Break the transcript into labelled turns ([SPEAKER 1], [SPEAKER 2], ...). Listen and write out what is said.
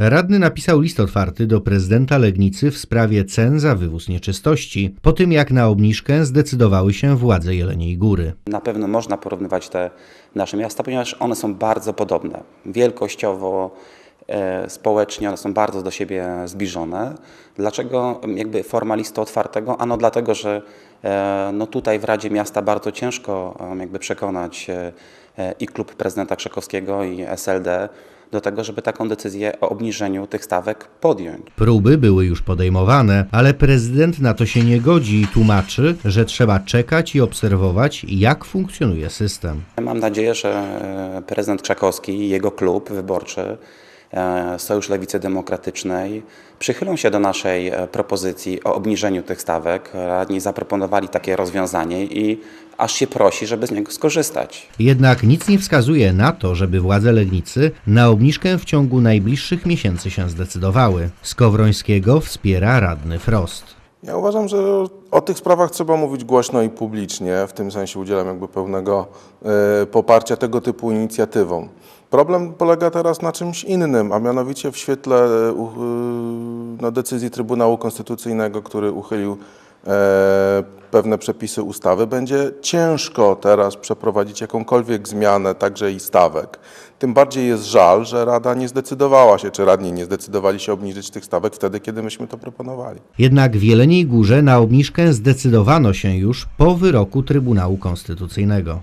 [SPEAKER 1] Radny napisał list otwarty do prezydenta Legnicy w sprawie cen za wywóz nieczystości, po tym jak na obniżkę zdecydowały się władze Jeleniej Góry.
[SPEAKER 2] Na pewno można porównywać te nasze miasta, ponieważ one są bardzo podobne. Wielkościowo, e, społecznie one są bardzo do siebie zbliżone. Dlaczego jakby forma listu otwartego? Ano dlatego, że e, no tutaj w Radzie Miasta bardzo ciężko e, jakby przekonać i klub prezydenta Krzekowskiego i SLD do tego, żeby taką decyzję o obniżeniu tych stawek podjąć.
[SPEAKER 1] Próby były już podejmowane, ale prezydent na to się nie godzi i tłumaczy, że trzeba czekać i obserwować, jak funkcjonuje system.
[SPEAKER 2] Mam nadzieję, że e, prezydent Krzakowski i jego klub wyborczy Sojusz Lewicy Demokratycznej przychylą się do naszej e, propozycji o obniżeniu tych stawek. Radni zaproponowali takie rozwiązanie i aż się prosi, żeby z niego skorzystać.
[SPEAKER 1] Jednak nic nie wskazuje na to, żeby władze Legnicy na obniżkę w ciągu najbliższych miesięcy się zdecydowały. Skowrońskiego wspiera radny Frost.
[SPEAKER 3] Ja uważam, że o tych sprawach trzeba mówić głośno i publicznie, w tym sensie udzielam jakby pełnego e, poparcia tego typu inicjatywom. Problem polega teraz na czymś innym, a mianowicie w świetle e, e, no, decyzji Trybunału Konstytucyjnego, który uchylił pewne przepisy ustawy, będzie ciężko teraz przeprowadzić jakąkolwiek zmianę, także i stawek. Tym bardziej jest żal, że Rada nie zdecydowała się, czy radni nie zdecydowali się obniżyć tych stawek wtedy, kiedy myśmy to proponowali.
[SPEAKER 1] Jednak w Jeleniej Górze na obniżkę zdecydowano się już po wyroku Trybunału Konstytucyjnego.